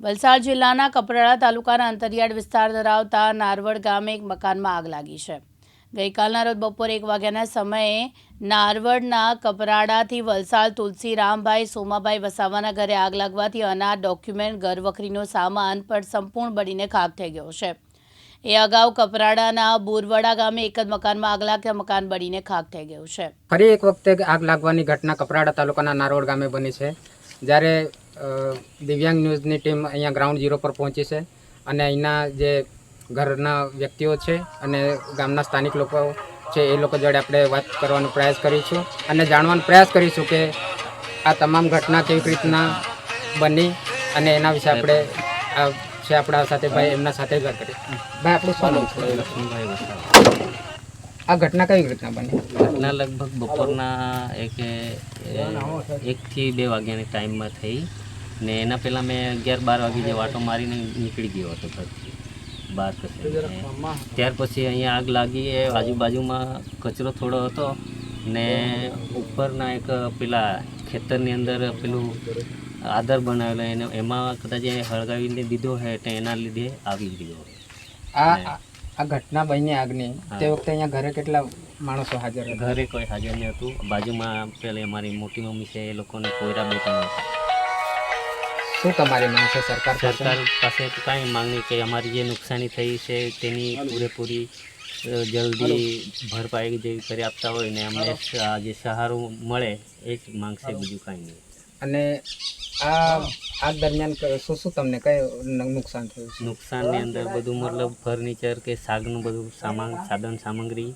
વલસાડ જિલ્લાના કપરાડા તાલુકાના અંતરિયાળ વિસ્તાર ધરાવતા નારવડ ગામે એક મકાનમાં આગ લાગી છે. ગઈકાલના રોજ બપોરે એક વાગ્યાના સમયે નારવડના કપરાડાથી વલસાડ તુલસીરામભાઈ સોમાભાઈ વસાવાના ઘરે આગ લાગવાથી અનાજ, ડોક્યુમેન્ટ, ઘરવખરીનો સામાન પણ સંપૂર્ણ બળીને ખાક થઈ ગયો છે. એ અગાઉ કપરાડાના બોરવડા ગામે એક જ મકાનમાં આગ લાગતા મકાન બળીને ખાક થઈ ગયું છે. ફરી એક વખતે આગ લાગવાની ઘટના કપરાડા તાલુકાના નારોડ ગામે બની છે. જ્યારે દિવ્યાંગ ન્યૂઝની ટીમ અહીંયા ગ્રાઉન્ડ ઝીરો પર પહોંચી છે અને અહીંના જે ઘરના વ્યક્તિઓ છે અને ગામના સ્થાનિક લોકો છે એ લોકો જોડે આપણે વાત કરવાનો પ્રયાસ કરીશું અને જાણવાનો પ્રયાસ કરીશું કે આ તમામ ઘટના કેવી રીતના બની અને એના વિશે આપણે આ છે આપણા સાથે ભાઈ એમના સાથે વાત કરી ભાઈ આપણું શું લક્ષ્મણભાઈ આ ઘટના કઈ રીતના બની? ઘટના લગભગ બપોરના એક એકથી બે વાગ્યાની ટાઈમમાં થઈ. ને એના પહેલાં મેં અગિયાર બાર વાગે જે વાટો મારીને નીકળી ગયો હતો ઘરથી બહાર કશે. ત્યાર પછી અહીંયા આગ લાગી એ આજુબાજુમાં કચરો થોડો હતો ને ઉપરના એક પેલા ખેતરની અંદર પેલું આદર બનાવેલો એને એમાં કદાચ એ હળગાવીને દીધો હે એટલે એના લીધે આવી ગયો. આ આ ઘટના બની આગની. તે વખતે અહીંયા ઘરે કેટલા માણસો હાજર ઘરે કોઈ હાજર નહીં હતું બાજુમાં પેલી અમારી મોટી મમ્મી છે એ લોકોને કોયરા બેઠા હતા. શું તમારી માંગ છે? સરકાર સરકાર પાસે તો કાંઈ માંગણી કે અમારી જે નુકસાની થઈ છે તેની પૂરેપૂરી જલ્દી ભરપાઈ જેવી કરી આપતા હોય ને અમને આ જે સહારો મળે એ જ માંગશે બીજું કાંઈ નહીં. અને આ આગ દરમિયાન શું શું તમને કઈ ન- નુકસાન થયું નુકસાનની અંદર બધું મતલબ ફર્નિચર કે શાકનું બધું સામાન સાધન સામગ્રી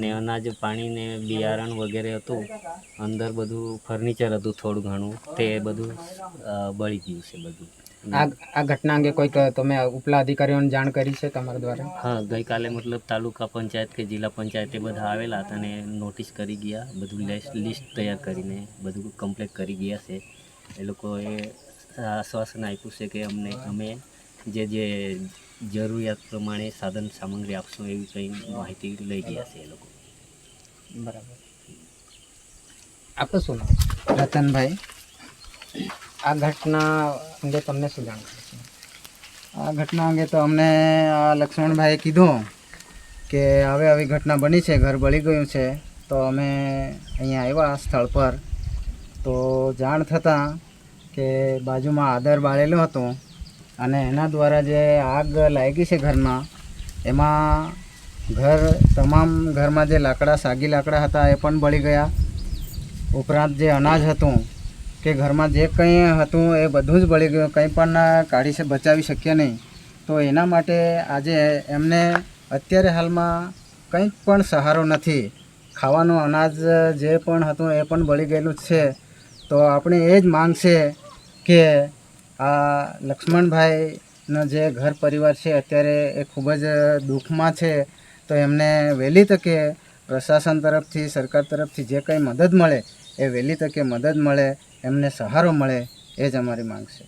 ને અનાજ પાણી ને બિયારણ વગેરે હતું. અંદર બધું ફર્નિચર હતું થોડું ઘણું. તે બધું બળી ગયું છે બધું. આ ઘટના અંગે કોઈક તમે ઉપલા અધિકારીઓને જાણ કરી છે તમારા દ્વારા? હા ગઈકાલે મતલબ તાલુકા પંચાયત કે જિલ્લા પંચાયત એ બધા આવેલા હતા અને નોટિસ કરી ગયા. બધું લેસ્ટ લિસ્ટ તૈયાર કરીને બધું કમ્પ્લીટ કરી ગયા છે. એ લોકોએ આશ્વાસન આપ્યું છે કે અમને અમે જે જે જરૂરિયાત પ્રમાણે સાધન સામગ્રી આપશું એવી કંઈ માહિતી લઈ ગયા છે એ લોકો. બરાબર. આપણે શું રતનભાઈ. આ ઘટના અંગે તમને શું જાણ આ ઘટના અંગે તો અમને આ લક્ષ્મણભાઈએ કીધું કે હવે આવી ઘટના બની છે ઘર બળી ગયું છે તો અમે અહીંયા આવ્યા સ્થળ પર. તો જાણ થતાં કે બાજુમાં આદર બાળેલો હતો. અને એના દ્વારા જે આગ લાગી છે ઘરમાં, એમાં ઘર, તમામ ઘરમાં જે લાકડા, સાગી લાકડા હતા એ પણ બળી ગયા. ઉપરાંત જે અનાજ હતું, કે ઘરમાં જે કંઈ હતું એ બધું જ બળી ગયું, કંઈ પણ કાઢી બચાવી શક્યા નહીં. તો એના માટે આજે એમને અત્યારે હાલમાં કંઈ પણ સહારો નથી. ખાવાનું અનાજ જે પણ હતું એ પણ બળી ગયેલું છે. તો આપણે એ જ માંગ છે કે આ લક્ષ્મણભાઈનો જે ઘર પરિવાર છે અત્યારે એ ખૂબ જ દુઃખમાં છે. તો એમને વહેલી તકે પ્રશાસન તરફથી સરકાર તરફથી જે કંઈ મદદ મળે એ વહેલી તકે મદદ મળે એમને સહારો મળે એ જ અમારી માંગ છે.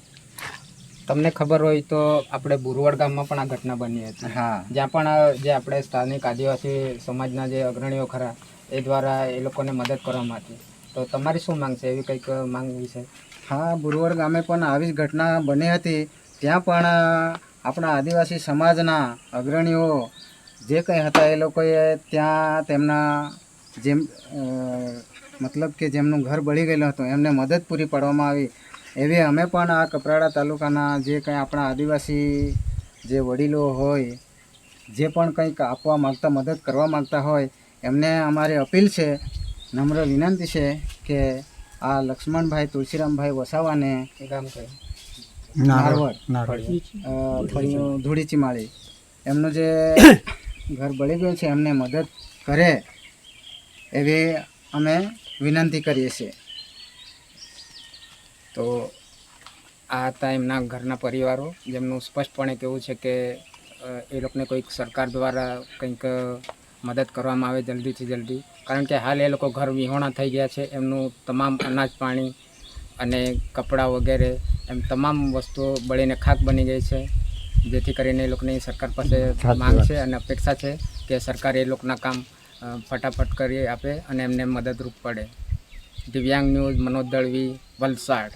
તમને ખબર હોય તો આપણે બુરવડ ગામમાં પણ આ ઘટના બની હતી. હા. જ્યાં પણ જે આપણે સ્થાનિક આદિવાસી સમાજના જે અગ્રણીઓ ખરા એ દ્વારા એ લોકોને મદદ કરવામાં હતી તો તમારી શું માંગ છે? એવી કંઈક માંગ વિશે? હા, બુરવડ ગામે પણ આવી જ ઘટના બની હતી. ત્યાં પણ આપણા આદિવાસી સમાજના અગ્રણીઓ જે કંઈ હતા એ લોકોએ ત્યાં તેમના જેમ મતલબ કે જેમનું ઘર બળી ગયેલું હતું, એમને મદદ પૂરી પાડવામાં આવી. એવી અમે પણ આ કપરાડા તાલુકાના જે કંઈ આપણા આદિવાસી જે વડીલો હોય, જે પણ કંઈક આપવા માગતા, મદદ કરવા માગતા હોય, એમને અમારી અપીલ છે, નમ્ર વિનંતી છે કે આ લક્ષ્મણભાઈ તુલસીરામભાઈ વસાવાને નારવડ. ધૂળીચી માળી એમનું જે ઘર બળી ગયું છે એમને મદદ કરે એવી અમે વિનંતી કરીએ છીએ. તો આ હતા એમના ઘરના પરિવારો. જેમનું સ્પષ્ટપણે કહેવું છે કે એ લોકોને કોઈક સરકાર દ્વારા કંઈક મદદ કરવામાં આવે જલ્દીથી જલ્દી. કારણ કે હાલ એ લોકો ઘર વિહોણા થઈ ગયા છે. એમનું તમામ અનાજ પાણી અને કપડાં વગેરે એમ તમામ વસ્તુઓ બળીને ખાક બની ગઈ છે. જેથી કરીને એ લોકોની સરકાર પાસે માંગ છે અને અપેક્ષા છે કે સરકાર એ લોકોના કામ ફટાફટ કરી આપે અને એમને મદદરૂપ પડે. દિવ્યાંગ ન્યૂઝ મનોજ દળવી વલસાડ.